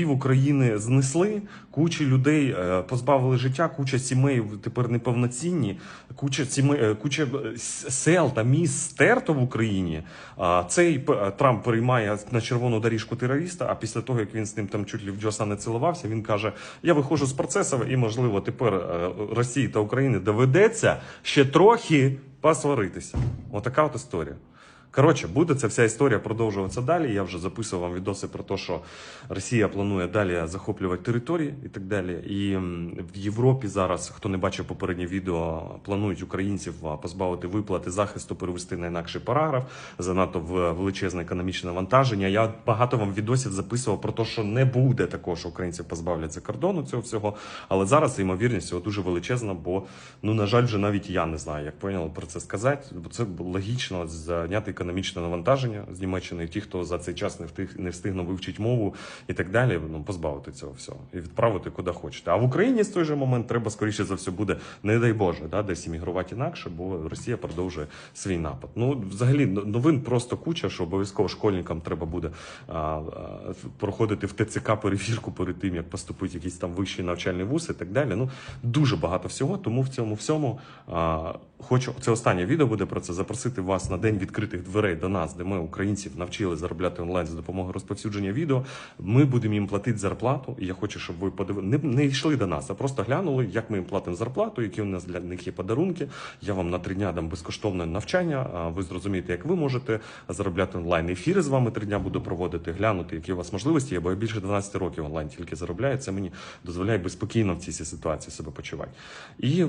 пів України знесли, куча людей е, позбавили життя, куча сімей тепер неповноцінні, куча сімей, е, куча е, сел та міст стерто в Україні. Цей Трамп переймає на червону доріжку терориста. А після того, як він з ним там чуть ли в Джоса не цілувався, він каже: Я виходжу з процесу, і можливо тепер Росії та Україні доведеться ще трохи посваритися. Отака от історія. Коротше, буде ця вся історія продовжуватися далі. Я вже записував вам відоси про те, що Росія планує далі захоплювати території і так далі. І в Європі зараз, хто не бачив попереднє відео, планують українців позбавити виплати захисту, перевести на інакший параграф. Занадто в- величезне економічне навантаження. Я багато вам відосів записував про те, що не буде такого, що українців позбавлять за кордону цього всього. Але зараз ймовірність цього дуже величезна, бо ну на жаль, вже навіть я не знаю, як поняли про це сказати. Бо це логічно зняти економічне навантаження з Німеччини. Ті, хто за цей час не встиг не встигнув вивчити мову і так далі, ну позбавити цього всього і відправити куди хочете. А в Україні з той же момент треба скоріше за все буде, не дай Боже, да, десь іммігрувати інакше, бо Росія продовжує свій напад. Ну взагалі новин просто куча, що обов'язково школьникам треба буде а, а, проходити в ТЦК перевірку перед тим, як поступити в якийсь там вищий навчальний вуз і так далі. Ну дуже багато всього. Тому в цьому всьому а, хочу це останнє відео буде про це запросити вас на день відкритих дверей до нас, де ми українців навчили заробляти онлайн за допомогою розповсюдження відео. Ми будемо їм платити зарплату. І я хочу, щоб ви подивили, не, не йшли до нас, а просто глянули, як ми їм платимо зарплату, які у нас для них є подарунки. Я вам на три дня дам безкоштовне навчання. Ви зрозумієте, як ви можете заробляти онлайн. Ефіри з вами три дня буду проводити, глянути, які у вас можливості є, бо я більше 12 років онлайн тільки заробляю. Це мені дозволяє безпокійно в цій ситуації себе почувати. І е,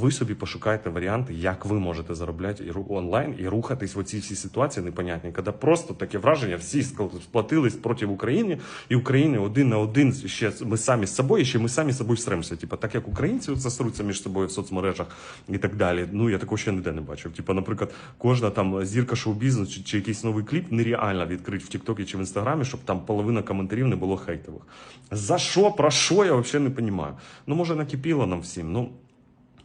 ви собі пошукайте варіанти, як ви можете заробляти онлайн і рухатись в оці всі ситуації непонятні, коли просто таке враження, всі сплатились проти України, і України один на один ще ми самі з собою, ще ми самі з собою всремося. Типа, так як українці засруться між собою в соцмережах і так далі. Ну я такого ще ніде не бачив. Типа, наприклад, кожна там зірка шоу-бізнесу чи, чи якийсь новий кліп нереально відкрити в Тіктокі чи в Інстаграмі, щоб там половина коментарів не було хейтових. За що, про що, я взагалі не розумію. Ну, може, накипіло нам всім. Ну,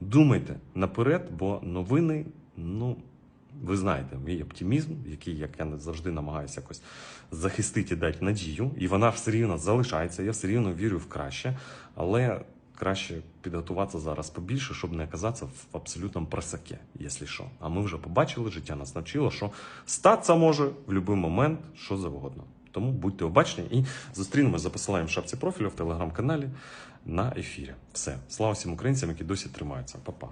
Думайте наперед, бо новини, ну. Ви знаєте, мій оптимізм, який, як я завжди намагаюся якось захистити і дати надію, і вона все рівно залишається. Я все рівно вірю в краще, але краще підготуватися зараз побільше, щоб не оказатися в абсолютному просаке, якщо що. А ми вже побачили, життя нас навчило, що статися може в будь-який момент, що завгодно. Тому будьте обачні і зустрінемось за посиланням в шапці профілю в телеграм-каналі на ефірі. Все, слава всім українцям, які досі тримаються. Па-па.